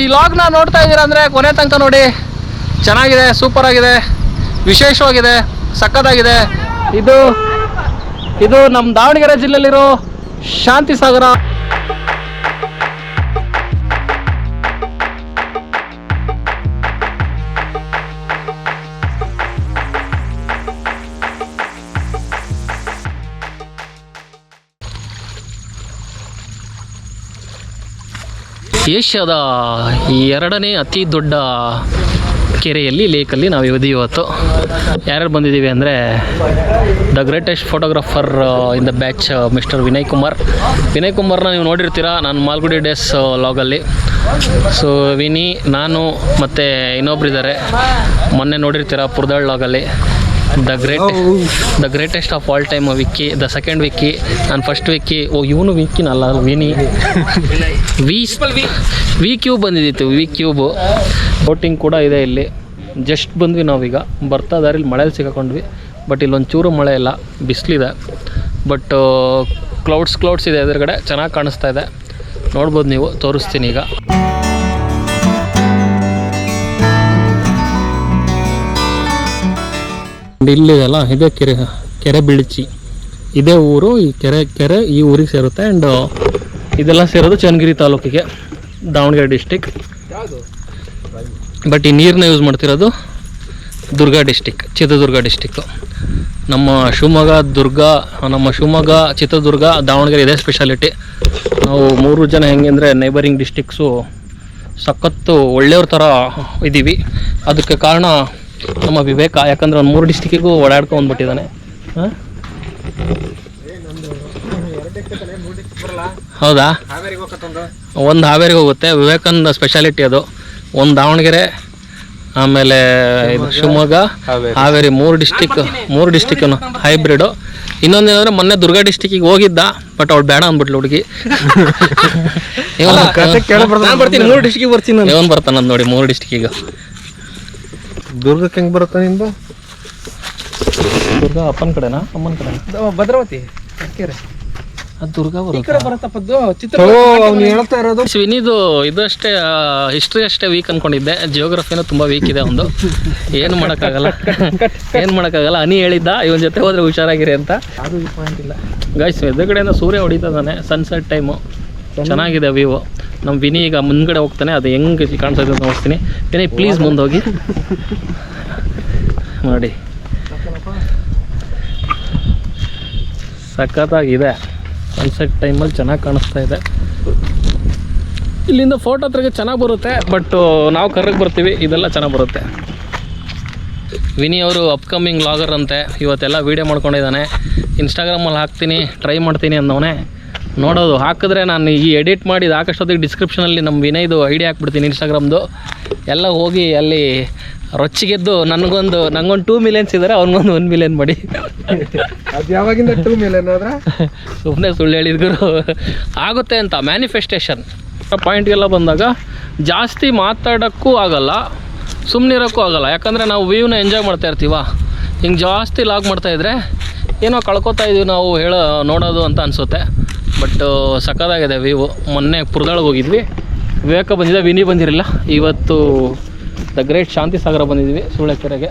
ಈ ಲಾಗ್ನ ನೋಡ್ತಾ ಇದ್ದೀರಾ ಅಂದರೆ ಕೊನೆ ತನಕ ನೋಡಿ. ಚೆನ್ನಾಗಿದೆ ಸೂಪರ್ ಆಗಿದೆ, ವಿಶೇಷವಾಗಿದೆ ಸಕ್ಕತ್ತಾಗಿದೆ ಇದು ಇದು ನಮ್ಮ ದಾವಣಗೆರೆ ಜಿಲ್ಲೆಯಲ್ಲಿರೋ ಶಾಂತಿ ಸಾಗರ ಏಷ್ಯಾದ ಎರಡನೇ ಅತಿ ದೊಡ್ಡ ಕೆರೆಯಲ್ಲಿ, ಲೇಕಲ್ಲಿ ನಾವು ಇವತ್ತು ಇವತ್ತು ಯಾರ್ಯಾರು ಬಂದಿದ್ದೀವಿ ಅಂದರೆ the greatest photographer in the batch mister Vinay Kumar. Vinay ಕುಮಾರ್ನ ನೀವು ನೋಡಿರ್ತೀರಾ, ನಾನು ಮಾಲ್ಗುಡಿ ಡೇಸ್ ಲಾಗಲ್ಲಿ. ಸೊ ವಿನಿ, ನಾನು ಮತ್ತು ಇನ್ನೊಬ್ರಿದ್ದಾರೆ. ಮೊನ್ನೆ ನೋಡಿರ್ತೀರಾ Purdal ಲಾಗಲ್ಲಿ. The great the greatest of all time Vicky the second Vicky ನಾನು ಫಸ್ಟ್ ವಿಕ್ಕಿ ಓ, ಇವನು ವಿಕ್ಕಿನಲ್ಲ ವಿನಿ ವಿ ವಿ ಕ್ಯೂಬ್ ಬಂದಿದ್ದಿತ್ತು ವಿ ಕ್ಯೂಬು ಬೋಟಿಂಗ್ ಕೂಡ ಇದೆ ಇಲ್ಲಿ. ಜಸ್ಟ್ ಬಂದ್ವಿ ನಾವೀಗ. ಬರ್ತಾ ದಾರಿಲಿ ಮಳೆಯಲ್ಲಿ ಸಿಗಾಕೊಂಡ್ವಿ ಬಟ್ ಇಲ್ಲೊಂದು ಚೂರು ಮಳೆ ಇಲ್ಲ. ಬಿಸಿಲಿದೆ. ಬಟ್ ಕ್ಲೌಡ್ಸ್ ಕ್ಲೌಡ್ಸ್ ಇದೆ ಎದುರುಗಡೆ. ಚೆನ್ನಾಗಿ ಕಾಣಿಸ್ತಾ ಇದೆ. ನೋಡ್ಬೋದು ನೀವು. ತೋರಿಸ್ತೀನಿ ಈಗ. ಇಲ್ಲಿದೆಲ್ಲ ಇದೇ ಕೆರೆ ಕೆರೆ ಬಿಳಿಚಿ. ಇದೇ ಊರು, ಈ ಕೆರೆ ಕೆರೆ ಈ ಊರಿಗೆ ಸೇರುತ್ತೆ. ಆ್ಯಂಡ್ ಇದೆಲ್ಲ ಸೇರೋದು ಚನ್ನಗಿರಿ ತಾಲೂಕಿಗೆ, ದಾವಣಗೆರೆ ಡಿಸ್ಟಿಕ್ ಬಟ್ ಈ ನೀರನ್ನ ಯೂಸ್ ಮಾಡ್ತಿರೋದು ದುರ್ಗಾ ಡಿಸ್ಟಿಕ್ ಚಿತ್ರದುರ್ಗ ಡಿಸ್ಟಿಕ್ಕು ನಮ್ಮ ಶಿವಮೊಗ್ಗ, ದುರ್ಗ, ನಮ್ಮ ಶಿವಮೊಗ್ಗ, ಚಿತ್ರದುರ್ಗ, ದಾವಣಗೆರೆ ಇದೇ ಸ್ಪೆಷಾಲಿಟಿ ನಾವು ಮೂರು ಜನ ಹೆಂಗೆ ಅಂದರೆ ನೈಬರಿಂಗ್ ಡಿಸ್ಟಿಕ್ಸು ಸಖತ್ತು ಒಳ್ಳೆಯವ್ರ ಥರ ಇದ್ದೀವಿ. ಅದಕ್ಕೆ ಕಾರಣ ನಮ್ಮ ವಿವೇಕ ಯಾಕಂದ್ರೆ ಒಂದು ಮೂರು ಡಿಸ್ಟಿಕ್ಕಿಗೂ ಓಡಾಡ್ಕೊಂಡು ಬಂದ್ಬಿಟ್ಟಿದ್ದಾನೆ. ಹೌದಾ? ಒಂದು ಹಾವೇರಿಗೆ ಹೋಗುತ್ತೆ. ವಿವೇಕಾನಂದ ಸ್ಪೆಷಾಲಿಟಿ ಅದು. ಒಂದು ದಾವಣಗೆರೆ ಆಮೇಲೆ ಇದು ಶಿವಮೊಗ್ಗ ಹಾವೇರಿ. ಮೂರು ಡಿಸ್ಟಿಕ್ ಮೂರು ಡಿಸ್ಟಿಕ್ ಹೈಬ್ರಿಡು ಇನ್ನೊಂದೇನಂದ್ರೆ ಮೊನ್ನೆ ದುರ್ಗಾ ಡಿಸ್ಟಿಕ್ಕಿಗೆ ಹೋಗಿದ್ದ ಬಟ್ ಅವ್ಳು ಬೇಡ ಅಂದ್ಬಿಟ್ಲು ಹುಡುಗಿ. ಬರ್ತೀನಿ ಮೂರು ಡಿಸ್ಟಿಕ್ ಬರ್ತೀನಿ ಇವನ್ ಬರ್ತಾನ ನೋಡಿ ಮೂರು ಡಿಸ್ಟಿಕ್ಕಿಗೆ ದುರ್ಗಕ್ಕೆ ಹೆಂಗೆ ಬರುತ್ತೆ ನಿಂದು ದುರ್ಗಾ ಅಪ್ಪನ ಕಡೆನಾ? ಅಮ್ಮನ ಕಡೆ ಭದ್ರಾವತಿ. ಕೆರೆ ಅದು ದುರ್ಗಾ ವಿನಿದು ಅಷ್ಟೇ ಹಿಸ್ಟ್ರಿ ಅಷ್ಟೇ ವೀಕ್ ಅನ್ಕೊಂಡಿದ್ದೆ. ಜಿಯೋಗ್ರಫಿನೂ ತುಂಬಾ ವೀಕ್ ಇದೆ ಒಂದು ಏನು ಮಾಡೋಕ್ಕಾಗಲ್ಲ. ಏನು ಮಾಡೋಕ್ಕಾಗಲ್ಲ? ಅನಿ ಹೇಳಿದ್ದ ಇವನ ಜೊತೆ ಹೋದ್ರೆ ಹುಷಾರಾಗಿರಿ ಅಂತ. ಅದು ಪಾಯಿಂಟ್ ಇಲ್ಲ. ಗಾಯ್ಸ್ ಎದುರುಗಡೆಯಿಂದ ಸೂರ್ಯ ಹೊಡಿತದಾನೆ ಸನ್ಸೆಟ್ ಟೈಮು ಚೆನ್ನಾಗಿದೆ ವ್ಯೂ ನಮ್ಮ ವಿನಿ ಈಗ ಮುಂದ್ಗಡೆ ಹೋಗ್ತಾನೆ, ಅದು ಹೆಂಗೆ ಕಾಣಿಸ್ತದೆ ಅಂತ ನೋಡ್ತೀನಿ ವಿನಿ ಪ್ಲೀಸ್ ಮುಂದೆ ಹೋಗಿ ನೋಡಿ ಸಖತ್ತಾಗಿದೆ. ಸನ್ಸೆಟ್ ಟೈಮಲ್ಲಿ ಚೆನ್ನಾಗಿ ಕಾಣಿಸ್ತಾ ಇದೆ. ಇಲ್ಲಿಂದ ಫೋಟೋ ಹತ್ರಗೆ ಚೆನ್ನಾಗಿ ಬರುತ್ತೆ ಬಟ್ ನಾವು ಕರ್ರಗೆ ಬರ್ತೀವಿ, ಇದೆಲ್ಲ ಚೆನ್ನಾಗಿ ಬರುತ್ತೆ. ವಿನಿ ಅವರು ಅಪ್ಕಮಿಂಗ್ ಲಾಗರ್ ಅಂತೆ, ಇವತ್ತೆಲ್ಲ ವೀಡಿಯೋ ಮಾಡ್ಕೊಂಡಿದ್ದಾನೆ. ಇನ್ಸ್ಟಾಗ್ರಾಮಲ್ಲಿ ಹಾಕ್ತೀನಿ ಟ್ರೈ ಮಾಡ್ತೀನಿ ಅಂದವನೇ ನೋಡೋದು. ಹಾಕಿದ್ರೆ ನಾನು ಈ ಎಡಿಟ್ ಮಾಡಿ ಹಾಕಷ್ಟೊತ್ತಿಗೆ ಡಿಸ್ಕ್ರಿಪ್ಷನಲ್ಲಿ ನಮ್ಮ ವಿನಯ್ದು ಐಡಿ ಹಾಕ್ಬಿಡ್ತೀನಿ ಇನ್ಸ್ಟಾಗ್ರಾಮ್ದು ಎಲ್ಲ ಹೋಗಿ ಅಲ್ಲಿ ರೊಚ್ಚಿಗೆದ್ದು ನನಗೊಂದು ನನಗೊಂದು ಟೂ ಮಿಲಿಯನ್ಸ್ ಇದ್ದಾರೆ ಅವ್ನಿಗೊಂದು ಒನ್ ಮಿಲಿಯನ್ ಮಾಡಿ. ಅದು ಯಾವಾಗಿಂದ ಟೂ ಮಿಲಿಯನ್ ಆದ್ರೆ? ಸುಮ್ಮನೆ ಸುಳ್ಳು ಹೇಳಿದ್ರು ಆಗುತ್ತೆ ಅಂತ ಮ್ಯಾನಿಫೆಸ್ಟೇಷನ್ ಪಾಯಿಂಟ್ಗೆಲ್ಲ ಬಂದಾಗ ಜಾಸ್ತಿ ಮಾತಾಡೋಕ್ಕೂ ಆಗಲ್ಲ ಸುಮ್ಮನಿರೋಕ್ಕೂ ಆಗಲ್ಲ. ಯಾಕಂದರೆ ನಾವು ವ್ಯೂನ ಎಂಜಾಯ್ ಮಾಡ್ತಾ ಇರ್ತೀವ. ಹಿಂಗೆ ಜಾಸ್ತಿ ಲಾಗ್ ಮಾಡ್ತಾಯಿದ್ರೆ ಏನೋ ಕಳ್ಕೊತಾ ಇದೀವಿ ನಾವು ಹೇಳೋ ನೋಡೋದು ಅಂತ ಅನಿಸುತ್ತೆ. ಬಟ್ ಸಕ್ಕದಾಗಿದೆ ವಿವೋ ಮೊನ್ನೆ ಪುರದೊಳಗೆ ಹೋಗಿದ್ವಿ. ವಿವೇಕ ಬಂದಿದೆ ವಿನಿ ಬಂದಿರಲಿಲ್ಲ. ಇವತ್ತು ದ ಗ್ರೇಟ್ ಶಾಂತಿ ಸಾಗರ ಬಂದಿದ್ವಿ ಸೂಳೆಕೆರೆಗೆ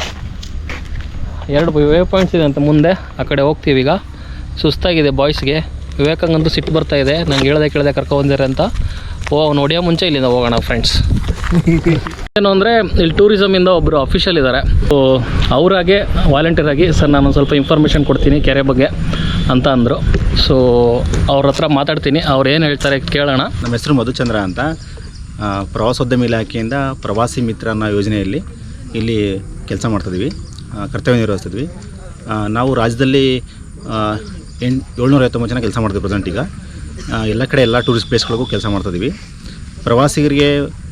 ಎರಡು ವೇ ಪಾಯಿಂಟ್ಸ್ ಇದೆ ಅಂತ ಮುಂದೆ, ಆ ಕಡೆ ಹೋಗ್ತೀವಿ ಈಗ. ಸುಸ್ತಾಗಿದೆ ಬಾಯ್ಸ್ಗೆ ವಿವೇಕಂಗಂತೂ ಸಿಟ್ಟು ಬರ್ತಾ ಇದೆ. ನಂಗೆ ಹೇಳ್ದೆ ಕೇಳ್ದೆ ಕರ್ಕೊಂಬಂದಿರ ಅಂತ. ಓ, ಅವ್ನು ಹೊಡಿಯೋ ಮುಂಚೆ ಇಲ್ಲಿಂದ ಹೋಗೋಣ ಫ್ರೆಂಡ್ಸ್ ಏನು ಅಂದರೆ ಇಲ್ಲಿ ಟೂರಿಸಮಿಂದ ಒಬ್ಬರು ಅಫಿಷಿಯಲ್ ಇದ್ದಾರೆ ಸೊ ಅವರಾಗೆ ವಾಲಂಟಿಯರ್ ಆಗಿ, ಸರ್ ನಾನು ಸ್ವಲ್ಪ ಇನ್ಫಾರ್ಮೇಷನ್ ಕೊಡ್ತೀನಿ ಕೆರೆ ಬಗ್ಗೆ ಅಂತ ಅಂದರು. ಸೊ ಅವ್ರ ಹತ್ರ ಮಾತಾಡ್ತೀನಿ. ಅವ್ರು ಏನು ಹೇಳ್ತಾರೆ ಕೇಳೋಣ. ನಮ್ಮ ಹೆಸರು ಮಧುಚಂದ್ರ ಅಂತ. ಪ್ರವಾಸೋದ್ಯಮ ಇಲಾಖೆಯಿಂದ ಪ್ರವಾಸಿ ಮಿತ್ರ ಅನ್ನೋ ಯೋಜನೆಯಲ್ಲಿ ಇಲ್ಲಿ ಕೆಲಸ ಮಾಡ್ತಿದ್ವಿ. ಕರ್ತವ್ಯ ನಿರ್ವಹಿಸ್ತಿದ್ವಿ. ನಾವು ರಾಜ್ಯದಲ್ಲಿ ಎಂಟು ಏಳ್ನೂರ ಐವತ್ತೊಂಬತ್ತು ಜನ ಕೆಲಸ ಮಾಡ್ತೀವಿ ಪ್ರೆಸೆಂಟ್ ಈಗ. ಎಲ್ಲ ಕಡೆ ಎಲ್ಲ ಟೂರಿಸ್ಟ್ ಪ್ಲೇಸ್ಗಳಿಗೂ ಕೆಲಸ ಮಾಡ್ತಿದ್ವಿ. ಪ್ರವಾಸಿಗರಿಗೆ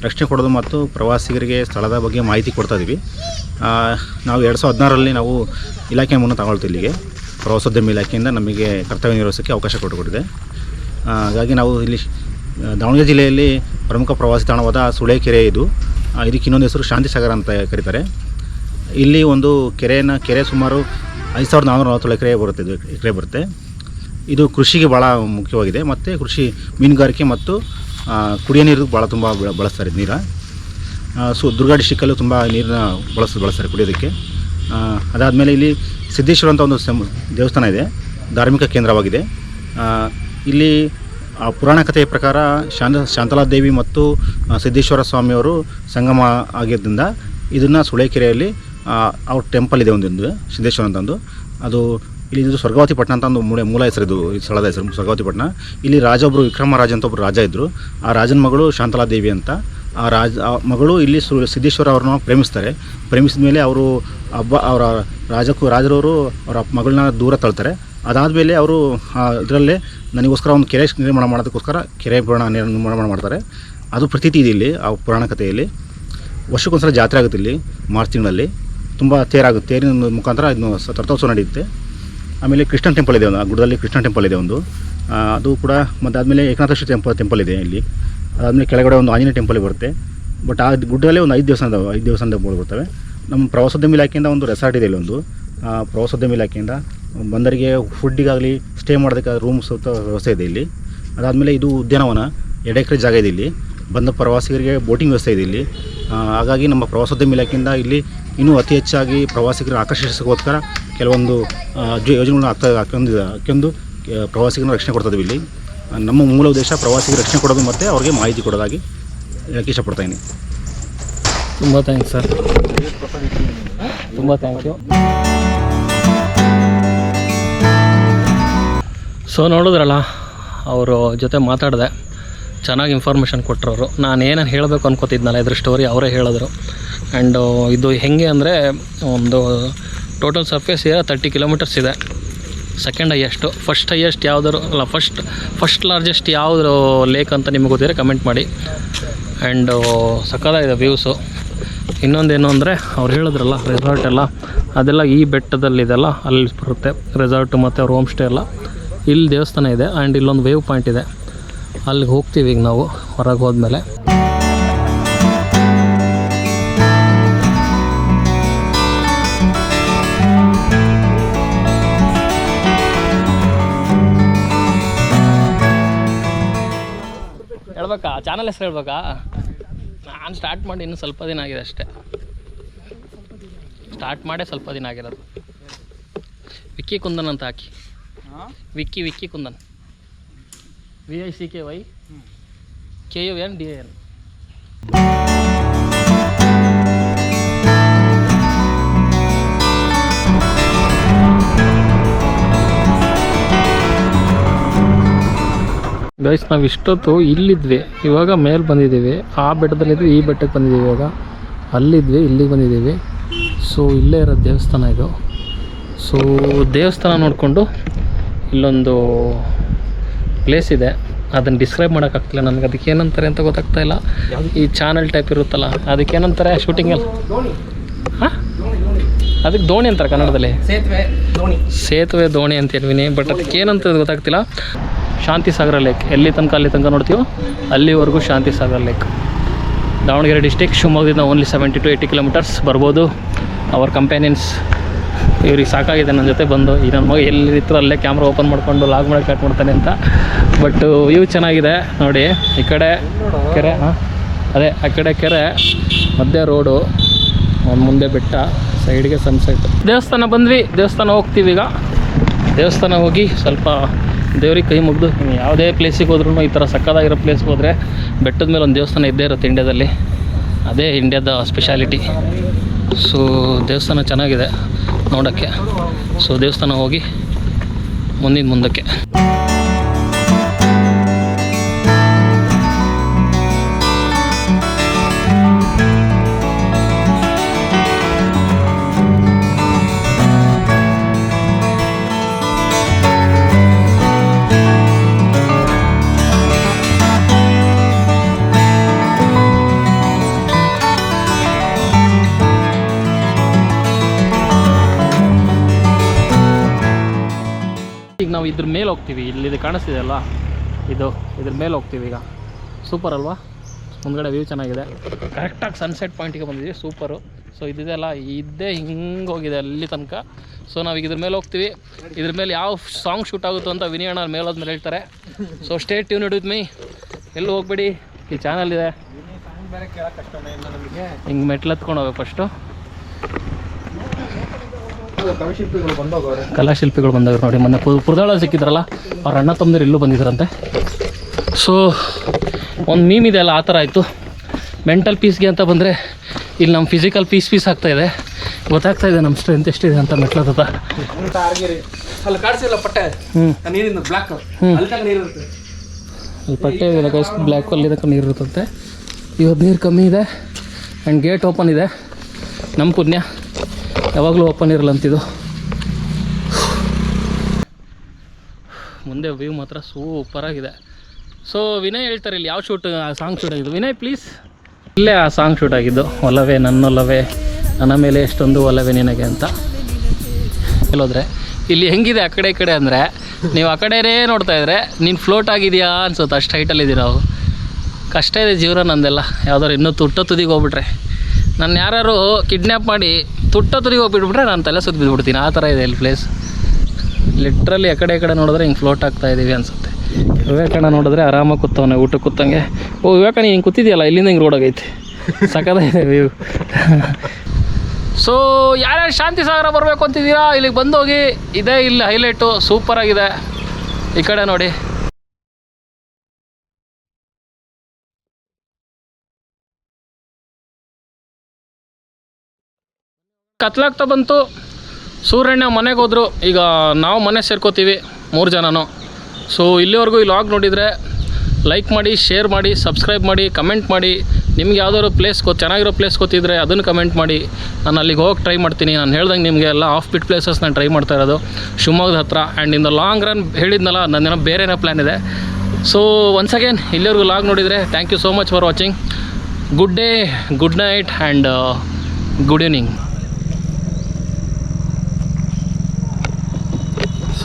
ರಕ್ಷಣೆ ಕೊಡೋದು ಮತ್ತು ಪ್ರವಾಸಿಗರಿಗೆ ಸ್ಥಳದ ಬಗ್ಗೆ ಮಾಹಿತಿ ಕೊಡ್ತಾ ಇದ್ದೀವಿ ನಾವು ಎರಡು ಸಾವಿರದ ಹದಿನಾರರಲ್ಲಿ ನಾವು ಇಲಾಖೆ ಮುನ್ನ ತಗೊಳ್ತೀವಿ ಇಲ್ಲಿಗೆ. ಪ್ರವಾಸೋದ್ಯಮ ಇಲಾಖೆಯಿಂದ ನಮಗೆ ಕರ್ತವ್ಯ ನಿರ್ವಹಿಸೋಕ್ಕೆ ಅವಕಾಶ ಕೊಟ್ಟುಕೊಟ್ಟಿದೆ. ಹಾಗಾಗಿ ನಾವು ಇಲ್ಲಿ ದಾವಣಗೆರೆ ಜಿಲ್ಲೆಯಲ್ಲಿ ಪ್ರಮುಖ ಪ್ರವಾಸಿ ತಾಣವಾದ ಸುಳೆಕೆರೆ ಇದು. ಇದಕ್ಕೆ ಇನ್ನೊಂದು ಹೆಸರು ಶಾಂತಿ ಸಾಗರ ಅಂತ ಕರೀತಾರೆ. ಇಲ್ಲಿ ಒಂದು ಕೆರೆಯನ್ನು ಕೆರೆ ಸುಮಾರು ಐದು ಸಾವಿರದ ನಾನ್ನೂರ ನಲವತ್ತೇಳು ಎಕರೆ ಬರುತ್ತೆ ಇದು, ಎಕರೆ ಬರುತ್ತೆ. ಇದು ಕೃಷಿಗೆ ಭಾಳ ಮುಖ್ಯವಾಗಿದೆ. ಮತ್ತು ಕೃಷಿ ಮೀನುಗಾರಿಕೆ ಮತ್ತು ಕುಡಿಯೋ ನೀರು ಭಾಳ ತುಂಬ ಬಳ- ಬಳಸ್ತಾರೆ ನೀರು. ಸೊ ದುರ್ಗಾ ಡಿಸ್ಟಿಕ್ಕಲ್ಲೂ ತುಂಬ ನೀರನ್ನ ಬಳಸ್ ಬಳಸ್ತಾರೆ ಕುಡಿಯೋದಕ್ಕೆ. ಅದಾದಮೇಲೆ ಇಲ್ಲಿ ಸಿದ್ದೇಶ್ವರ ಅಂತ ಒಂದು ಸಂ ದೇವಸ್ಥಾನ ಇದೆ. ಧಾರ್ಮಿಕ ಕೇಂದ್ರವಾಗಿದೆ. ಇಲ್ಲಿ ಆ ಪುರಾಣ ಕಥೆಯ ಪ್ರಕಾರ ಶಾಂತ ಶಾಂತಲಾದೇವಿ ಮತ್ತು ಸಿದ್ದೇಶ್ವರ ಸ್ವಾಮಿಯವರು ಸಂಗಮ ಆಗಿದ್ದರಿಂದ ಇದನ್ನು ಸುಳೇಕೆರೆಯಲ್ಲಿ ಅವ್ರ ಟೆಂಪಲ್ ಇದೆ ಒಂದೊಂದು, ಸಿದ್ದೇಶ್ವರ ಅಂತಂದು. ಅದು ಇಲ್ಲಿ ಇದು ಸ್ವರ್ಗಾವತಿ ಪಟ್ಟಣ ಅಂತ ಒಂದು ಮೂಳೆ ಮೂಲ ಹೆಸರು ಇದು ಈ ಸ್ಥಳದ ಹೆಸರು, ಸ್ವರ್ಗಾವತಿ ಪಟ್ಟಣ. ಇಲ್ಲಿ ರಾಜ ಒಬ್ಬರು ವಿಕ್ರಮರಾಜ ಅಂತ ಒಬ್ಬರು ರಾಜ ಇದ್ದರು ಆ ರಾಜನ ಮಗಳು ಶಾಂತಲಾ ದೇವಿ ಅಂತ. ಆ ರಾಜ ಮಗಳು ಇಲ್ಲಿ ಸು ಸಿದ್ದೇಶ್ವರ ಅವ್ರನ್ನ ಪ್ರೇಮಿಸ್ತಾರೆ. ಪ್ರೇಮಿಸಿದ ಮೇಲೆ ಅವರು ಹಬ್ಬ ಅವರ ರಾಜಕ್ಕೂ, ರಾಜರವರು ಅವರ ಮಗಳನ್ನ ದೂರ ತಳ್ತಾರೆ. ಅದಾದಮೇಲೆ ಅವರು ಇದರಲ್ಲೇ ನನಗೋಸ್ಕರ ಒಂದು ಕೆರೆ ನಿರ್ಮಾಣ ಮಾಡೋದಕ್ಕೋಸ್ಕರ ಕೆರೆ ಪುರಾಣ ನಿರ್- ನಿರ್ಮಾಣ ಮಾಡ್ತಾರೆ. ಅದು ಪ್ರತೀತಿ ಇದೆ ಇಲ್ಲಿ, ಆ ಪುರಾಣ ಕಥೆಯಲ್ಲಿ. ವರ್ಷಕ್ಕೊಂದ್ಸಲ ಜಾತ್ರೆ ಆಗುತ್ತೆ ಇಲ್ಲಿ, ಮಾರ್ಚ್ ತಿಂಗಳಲ್ಲಿ. ತುಂಬ ತೇರಾಗುತ್ತೆ. ತೇರಿನ ಮುಖಾಂತರ ಇದನ್ನು ರಥೋತ್ಸವ ನಡೆಯುತ್ತೆ. ಆಮೇಲೆ ಕೃಷ್ಣ ಟೆಂಪಲ್ ಇದೆ ಒಂದು, ಆ ಗುಡ್ಡದಲ್ಲಿ ಕೃಷ್ಣ ಟೆಂಪಲ್ ಇದೆ ಒಂದು. ಅದು ಕೂಡ ಮತ್ತು ಆದಮೇಲೆ ಏಕನಾಥೇಶ್ವರ ಟೆಂಪಲ್ ಟೆಂಪಲ್ ಇದೆ ಇಲ್ಲಿ. ಅದಾದಮೇಲೆ ಕೆಳಗಡೆ ಒಂದು ಆಂಜನೇಯ ಟೆಂಪಲ್ ಬರುತ್ತೆ. ಬಟ್ ಆ ಗುಡ್ಡದಲ್ಲೇ ಒಂದು ಐದು ದೇವಸ್ಥಾನ ಐದು ಐದು ದೇವಸ್ಥಾನ ಬರ್ತವೆ. ನಮ್ಮ ಪ್ರವಾಸೋದ್ಯಮ ಇಲಾಖೆಯಿಂದ ಒಂದು ರೆಸಾರ್ಟ್ ಇದೆ ಇಲ್ಲೊಂದು. ಪ್ರವಾಸೋದ್ಯಮ ಇಲಾಖೆಯಿಂದ ಬಂದರಿಗೆ ಫುಡ್ಡಿಗಾಗಲಿ ಸ್ಟೇ ಮಾಡೋದಕ್ಕೆ ರೂಮ್ಸ್ ವ್ಯವಸ್ಥೆ ಇದೆ ಇಲ್ಲಿ. ಅದಾದಮೇಲೆ ಇದು ಉದ್ಯಾನವನ, ಎರಡು ಎಕರೆ ಜಾಗ ಇದೆ ಇಲ್ಲಿ. ಬಂದ ಪ್ರವಾಸಿಗರಿಗೆ ಬೋಟಿಂಗ್ ವ್ಯವಸ್ಥೆ ಇದೆ ಇಲ್ಲಿ. ಹಾಗಾಗಿ ನಮ್ಮ ಪ್ರವಾಸೋದ್ಯಮ ಇಲಾಖೆಯಿಂದ ಇಲ್ಲಿ ಇನ್ನೂ ಅತಿ ಹೆಚ್ಚಾಗಿ ಪ್ರವಾಸಿಗರು ಆಕರ್ಷಿಸೋಕ್ಕೋಸ್ಕರ ಕೆಲವೊಂದು ಯೋಜನೆಗಳನ್ನ ಆಗ್ತಾ ಹಾಕೊಂಡು ಹಾಕೊಂಡು ಪ್ರವಾಸಿಗರನ್ನ ರಕ್ಷಣೆ ಕೊಡ್ತದೆ ಇಲ್ಲಿ. ನಮ್ಮ ಮೂಲ ಉದ್ದೇಶ ಪ್ರವಾಸಿಗರ ರಕ್ಷಣೆ ಕೊಡೋದು ಮತ್ತು ಅವ್ರಿಗೆ ಮಾಹಿತಿ ಕೊಡೋದಾಗಿ ಹೇಳಕ್ಕೆ ಇಷ್ಟಪಡ್ತಾಯಿನಿ ತುಂಬ ಥ್ಯಾಂಕ್ಸ್ ಸರ್ ತುಂಬ ಥ್ಯಾಂಕ್ ಯು ಸೊ ನೋಡಿದ್ರಲ್ಲ, ಅವರು ಜೊತೆ ಮಾತಾಡಿದೆ. ಚೆನ್ನಾಗಿ ಇನ್ಫಾರ್ಮೇಷನ್ ಕೊಟ್ಟರವರು ನಾನು ಏನೇನು ಹೇಳಬೇಕು ಅನ್ಕೋತಿದ್ನಲ್ಲ, ಇದ್ರ ಸ್ಟೋರಿ ಅವರೇ ಹೇಳಿದ್ರು. ಆ್ಯಂಡು ಇದು ಹೆಂಗೆ ಅಂದರೆ, ಒಂದು total surface area thirty kilometres ಇದೆ. ಸೆಕೆಂಡ್ ಹೈಯೆಸ್ಟು ಫಸ್ಟ್ ಹೈಯೆಸ್ಟ್ ಯಾವುದಾದ್ರು, ಅಲ್ಲ ಫಸ್ಟ್ ಫಸ್ಟ್ ಲಾರ್ಜೆಸ್ಟ್ ಯಾವುದು ಲೇಕ್ ಅಂತ ನಿಮಗೆ ಗೊತ್ತಿದ್ರೆ ಕಮೆಂಟ್ ಮಾಡಿ. ಆ್ಯಂಡು ಸಕ್ಕದಾಗಿದೆ ವ್ಯೂಸು ಇನ್ನೊಂದೇನು ಅಂದರೆ, ಅವ್ರು ಹೇಳಿದ್ರಲ್ಲ ರೆಸಾರ್ಟ್ ಎಲ್ಲ, ಅದೆಲ್ಲ ಈ ಬೆಟ್ಟದಲ್ಲಿದೆಲ್ಲ, ಅಲ್ಲಿ ಬರುತ್ತೆ. ರೆಸಾರ್ಟು ಮತ್ತು ಅವ್ರ ಹೋಮ್ ಸ್ಟೇ ಎಲ್ಲ. ಇಲ್ಲಿ ದೇವಸ್ಥಾನ ಇದೆ ಆ್ಯಂಡ್ ಇಲ್ಲೊಂದು ವೇವ್ ಪಾಯಿಂಟ್ ಇದೆ. ಅಲ್ಲಿಗೆ ಹೋಗ್ತೀವಿ ಈಗ ನಾವು, ಹೊರಗೆ ಹೋದ್ಮೇಲೆ. ಹೇಳ್ಬೇಕಾ? ಚಾನಲ್ ಹೆಸರು ಹೇಳ್ಬೇಕಾ? ನಾನು ಸ್ಟಾರ್ಟ್ ಮಾಡಿ ಇನ್ನು ಸ್ವಲ್ಪ ದಿನ ಆಗಿದೆ ಅಷ್ಟೇ. ಸ್ಟಾರ್ಟ್ ಮಾಡೇ ಸ್ವಲ್ಪ ದಿನ ಆಗಿರೋದು. ವಿಕ್ಕಿ ಕುಂದನ್ ಅಂತ ಹಾಕಿ. Vicky Vicky Kundan. V I C K Y K U N D N guys ನಾವು ಇಷ್ಟೊತ್ತು ಇಲ್ಲಿದ್ವಿ. ಇವಾಗ ಮೇಲೆ ಬಂದಿದ್ದೀವಿ. ಆ ಬೆಟ್ಟದಲ್ಲಿದ್ವಿ ಈ ಬೆಟ್ಟಕ್ಕೆ ಬಂದಿದ್ದೀವಿ ಇವಾಗ. ಅಲ್ಲಿದ್ವಿ ಇಲ್ಲಿಗೆ ಬಂದಿದ್ದೀವಿ. ಸೊ ಇಲ್ಲೇ ಇರೋ ದೇವಸ್ಥಾನ ಇದು. ಸೊ ದೇವಸ್ಥಾನ ನೋಡಿಕೊಂಡು ಇಲ್ಲೊಂದು ಪ್ಲೇಸ್ ಇದೆ. ಅದನ್ನು ಡಿಸ್ಕ್ರೈಬ್ ಮಾಡೋಕ್ಕಾಗ್ತಿಲ್ಲ ನನಗೆ. ಅದಕ್ಕೆ ಏನಂತಾರೆ ಅಂತ ಗೊತ್ತಾಗ್ತಾ ಇಲ್ಲ. ಈ ಚಾನಲ್ ಟೈಪ್ ಇರುತ್ತಲ್ಲ ಅದಕ್ಕೆ ಏನಂತಾರೆ ಶೂಟಿಂಗಲ್ಲಿ ಹಾಂ? ಅದಕ್ಕೆ ದೋಣಿ ಅಂತಾರೆ ಕನ್ನಡದಲ್ಲಿ. ಸೇತುವೆ ದೋಣಿ. ಸೇತುವೆ ದೋಣಿ ಅಂತ ಹೇಳ್ವಿನಿ ಬಟ್ ಅದಕ್ಕೆ ಏನಂತ ಗೊತ್ತಾಗ್ತಿಲ್ಲ. ಶಾಂತಿ ಸಾಗರ ಲೇಕ್. ಎಲ್ಲಿ ತನಕ, ಅಲ್ಲಿ ತನಕ ನೋಡ್ತೀವೋ ಅಲ್ಲಿವರೆಗೂ ಶಾಂತಿ ಸಾಗರ ಲೇಕ್. ದಾವಣಗೆರೆ ಡಿಸ್ಟಿಕ್ ಶಿವಮೊಗ್ಗದಿಂದ only seventy to eighty kilometres ಬರ್ಬೋದು. ಅವರ್ ಕಂಪೆನಿಯನ್ಸ್ ಇವ್ರಿಗೆ ಸಾಕಾಗಿದೆ ನನ್ನ ಜೊತೆ ಬಂದು. ಈ ನನ್ನ ಮಗ ಎಲ್ಲಿ ಇತ್ತು ಅಲ್ಲೇ ಕ್ಯಾಮ್ರಾ ಓಪನ್ ಮಾಡಿಕೊಂಡು ಲಾಗ್ ಮಾಡಿ ಕಟ್ ಮಾಡ್ತಾನೆ ಅಂತ. ಬಟ್ ವ್ಯೂ ಚೆನ್ನಾಗಿದೆ ನೋಡಿ. ಈ ಕಡೆ ಕೆರೆ ಅದೇ, ಆ ಕಡೆ ಕೆರೆ, ಮಧ್ಯೆ ರೋಡು ಒಂದು ಮುಂದೆ ಬೆಟ್ಟ ಸೈಡ್ಗೆ ಸನ್ಸೆಟ್ ದೇವಸ್ಥಾನ ಬಂದ್ವಿ, ದೇವಸ್ಥಾನ ಹೋಗ್ತೀವಿ ಈಗ. ದೇವಸ್ಥಾನ ಹೋಗಿ ಸ್ವಲ್ಪ ದೇವ್ರಿಗೆ ಕೈ ಮುಗಿದು ಯಾವುದೇ ಪ್ಲೇಸಿಗೆ ಹೋದ್ರೂ ಈ ಥರ ಸಕ್ಕದಾಗಿರೋ ಪ್ಲೇಸ್ಗೆ ಹೋದರೆ ಬೆಟ್ಟದ ಮೇಲೆ ಒಂದು ದೇವಸ್ಥಾನ ಇದ್ದೇ ಇರುತ್ತೆ ಇಂಡ್ಯಾದಲ್ಲಿ ಅದೇ ಇಂಡ್ಯಾದ ಸ್ಪೆಷಾಲಿಟಿ ಸೊ ದೇವಸ್ಥಾನ ಚೆನ್ನಾಗಿದೆ ನೋಡೋಕ್ಕೆ. ಸೊ ದೇವಸ್ಥಾನ ಹೋಗಿ ಮುಂದಿನ ಮುಂದಕ್ಕೆ. ನಾವು ಇದ್ರ ಮೇಲೆ ಹೋಗ್ತೀವಿ. ಇಲ್ಲಿ ಇದು ಕಾಣಿಸ್ತಿದೆ ಅಲ್ವಾ? ಇದು ಇದ್ರ ಮೇಲೆ ಹೋಗ್ತೀವಿ ಈಗ. ಸೂಪರ್ ಅಲ್ವಾ? ಮುಂದ್ಗಡೆ ವ್ಯೂ ಚೆನ್ನಾಗಿದೆ. ಕರೆಕ್ಟಾಗಿ ಸನ್ಸೆಟ್ ಪಾಯಿಂಟಿಗೆ ಬಂದಿದ್ದೀವಿ. ಸೂಪರು ಸೊ ಇದಿದೆಲ್ಲ ಇದ್ದೇ ಹಿಂಗೆ ಹೋಗಿದೆ ಅಲ್ಲಿ ತನಕ. ಸೊ ನಾವೀಗ ಇದ್ರ ಮೇಲೆ ಹೋಗ್ತೀವಿ. ಇದ್ರ ಮೇಲೆ ಯಾವ ಸಾಂಗ್ ಶೂಟ್ ಆಗುತ್ತೋ ಅಂತ ವಿನಯಣ್ಣ ಮೇಲೆ ಹೋದ್ಮೇಲೆ ಹೇಳ್ತಾರೆ. So stay tuned with me ಎಲ್ಲೂ ಹೋಗ್ಬೇಡಿ. ಈ ಚಾನಲ್ ಇದೆ. ಹಿಂಗೆ ಮೆಟ್ಲು ಹತ್ಕೊಂಡು ಹೋಗ್ಬೇಕು ಫಸ್ಟು ಕಲಾಶಿಲ್ಪಿಗಳು ಬಂದವರು. ನೋಡಿ ಮೊನ್ನೆ ಪುರದಾಳ ಸಿಕ್ಕಿದ್ರಲ್ಲ ಅವ್ರ ಅಣ್ಣ ತಮ್ಮದಿರು ಇಲ್ಲೂ ಬಂದಿದ್ರಂತೆ ಸೊ ಒಂದು ಮೀಮ್ ಇದೆ ಅಲ್ಲ ಆ ಥರ ಆಯಿತು. ಮೆಂಟಲ್ ಪೀಸ್ಗೆ ಅಂತ ಬಂದರೆ ಇಲ್ಲಿ ನಮ್ಮ ಫಿಸಿಕಲ್ ಪೀಸ್ ಪೀಸ್ ಆಗ್ತಾ ಇದೆ. ಗೊತ್ತಾಗ್ತಾ ಇದೆ ನಮ್ಮ ಸ್ಟ್ರೆಂತ್ ಎಷ್ಟಿದೆ ಅಂತ ಮೆಟ್ಲದ ಅಲ್ಲಿ ಪಟ್ಟೆ? ಅಲ್ಲಿ ತನಕ ನೀರು ಇರುತ್ತೆ ಅಲ್ಲಿ ಪಟ್ಟೆ ಇದೆ ಗೈಸ್ ಬ್ಲ್ಯಾಕ್ ಅಲ್ಲಿ ಇದಕ್ಕೆ ನೀರು ಇರುತ್ತಂತೆ. ಇವತ್ತು ನೀರು ಕಮ್ಮಿ ಇದೆ ಆ್ಯಂಡ್ ಗೇಟ್ ಓಪನ್ ಇದೆ. ನಮ್ಮ ಪುಣ್ಯ. ಯಾವಾಗಲೂ ಓಪನ್ ಇರಲ್ಲ ಅಂತಿದ್ದು ಮುಂದೆ ವ್ಯೂ ಮಾತ್ರ ಸೂಪರಾಗಿದೆ ಸೊ ವಿನಯ್ ಹೇಳ್ತಾರೆ ಇಲ್ಲಿ ಯಾವ ಶೂಟ್ ಸಾಂಗ್ ಶೂಟ್ ಆಗಿದ್ದು? ವಿನಯ್ ಪ್ಲೀಸ್ ಇಲ್ಲೇ ಆ ಸಾಂಗ್ ಶೂಟ್ ಆಗಿದ್ದು. ಒಲವೇ ನನ್ನೊಲವೇ ನನ್ನ ಮೇಲೆ ಎಷ್ಟೊಂದು ಒಲವೇ ನಿನಗೆ ಅಂತ. ಹೇಳೋದ್ರೆ ಇಲ್ಲಿ ಹೆಂಗಿದೆ ಆ ಕಡೆ ಈ ಕಡೆ ಅಂದರೆ, ನೀವು ಆ ಕಡೆನೇ ನೋಡ್ತಾ ಇದ್ರೆ, ನೀನು ಫ್ಲೋಟ್ ಆಗಿದೆಯಾ ಅನ್ಸುತ್ತೆ, ಅಷ್ಟು ಹೈಟಲ್ಲಿದ್ದೀವಿ ಅವು ಕಷ್ಟ ಇದೆ ಜೀವನ ನಂದೆಲ್ಲ. ಯಾವ್ದಾರು ಇನ್ನೂ ತುಟ್ಟ ತುದಿಗೆ ಹೋಗ್ಬಿಟ್ರೆ. ನಾನು ಯಾರು ಕಿಡ್ನ್ಯಾಪ್ ಮಾಡಿ ತುಟ್ಟ ತುರಿಗೆ ಹೋಗ್ಬಿಟ್ಬಿಟ್ರೆ ನಾನು ತಲೆ ಸುತ್ತ ಬಿದ್ದುಬಿಡ್ತೀನಿ ಆ ಥರ ಇದೆ ಇಲ್ಲಿ ಪ್ಲೇಸ್ ಲಿಟ್ರಲಿ ಎಕಡೆ ಕಡೆ ಈ ಕಡೆ ನೋಡಿದ್ರೆ ಹಿಂಗೆ ಫ್ಲೋಟ್ ಆಗ್ತಾ ಇದ್ದೀವಿ ಅನ್ಸುತ್ತೆ. ವಿವೇಕಣ್ಣ ನೋಡಿದ್ರೆ ಆರಾಮಾಗಿ ಕೂತವನೆ ಊಟಕ್ಕೆ ಕೂತಂಗೆ. ಓ ವಿವೇಕಣ್ಣ ಹಿಂಗೆ ಕೂತಿದೆಯಲ್ಲ? ಇಲ್ಲಿಂದ ಹಿಂಗೆ ರೋಡ್ ಆಗೈತೆ. ಸಖತ್ತಾಗಿದೆ ವ್ಯೂ ಸೊ ಯಾರ್ಯಾರು ಶಾಂತಿ ಸಾಗರ ಬರಬೇಕು ಅಂತಿದ್ದೀರಾ? ಇಲ್ಲಿಗೆ ಬಂದೋಗಿ, ಇದೇ ಇಲ್ಲಿ ಹೈಲೈಟು ಸೂಪರಾಗಿದೆ ಈ ಕಡೆ ನೋಡಿ. ಕತ್ಲಾಗ್ತಾ ಬಂತು. ಸೂರ್ಯಣ್ಣ ಮನೆಗೆ ಹೋದರು. ಈಗ ನಾವು ಮನೆ ಸೇರ್ಕೋತೀವಿ, ಮೂರು ಜನನೂ. ಸೊ ಇಲ್ಲಿವರೆಗೂ ಈ ಲಾಗ್ ನೋಡಿದರೆ ಲೈಕ್ ಮಾಡಿ ಶೇರ್ ಮಾಡಿ ಸಬ್ಸ್ಕ್ರೈಬ್ ಮಾಡಿ ಕಮೆಂಟ್ ಮಾಡಿ. ನಿಮ್ಗೆ ಯಾವ್ದಾದ್ರು ಪ್ಲೇಸ್ ಗೊ ಚೆನ್ನಾಗಿರೋ ಪ್ಲೇಸ್ ಗೊತ್ತಿದ್ರೆ ಅದನ್ನು ಕಮೆಂಟ್ ಮಾಡಿ. ನಾನು ಅಲ್ಲಿಗೆ ಹೋಗಿ ಟ್ರೈ ಮಾಡ್ತೀನಿ. ನಾನು ಹೇಳ್ದಂಗೆ ನಿಮಗೆ ಎಲ್ಲ ಆಫ್ ಬಿಟ್ ಪ್ಲೇಸಸ್ ನಾನು ಟ್ರೈ ಮಾಡ್ತಾ ಇರೋದು. ಶಿವಮೊಗ್ಗದ ಹತ್ರ and in the long run ಹೇಳಿದ್ನಲ್ಲ ನನ್ನೇನೋ ಬೇರೆನೇ ಪ್ಲ್ಯಾನ್ ಇದೆ. ಸೊ ಒನ್ಸ್ ಅಗೇನ್ ಇಲ್ಲಿವರೆಗೂ ಲಾಗ್ ನೋಡಿದರೆ thank you so much for watching good day good night and good evening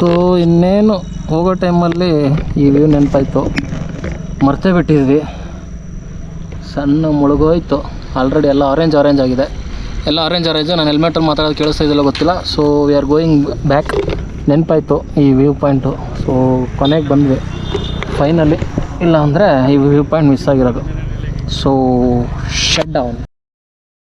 so ಇನ್ನೇನು ಹೋಗೋ ಟೈಮಲ್ಲಿ ಈ ವ್ಯೂ ನೆನಪಾಯಿತು. ಮರ್ತೇ ಬಿಟ್ಟಿದ್ವಿ. ಸಣ್ಣ ಮುಳುಗೋಯ್ತು. ಆಲ್ರೆಡಿ ಎಲ್ಲ ಆರೆಂಜ್ ಆರೆಂಜ್ ಆಗಿದೆ. ಎಲ್ಲ ಆರೆಂಜ್ ಆರೆಂಜು ನಾನು ಹೆಲ್ಮೆಟಲ್ಲಿ ಮಾತಾಡೋದು ಕೇಳಿಸ್ತಾ ಇದೆಯಲ್ಲ ಗೊತ್ತಿಲ್ಲ. So we are going back ನೆನಪಾಯಿತು ಈ ವ್ಯೂ ಪಾಯಿಂಟು ಸೊ ಕೊನೆಗೆ ಬಂದ್ವಿ. ಫೈನಲಿ ಇಲ್ಲ ಅಂದರೆ ಈ ವ್ಯೂ ಪಾಯಿಂಟ್ ಮಿಸ್ ಆಗಿರೋದು. So shut down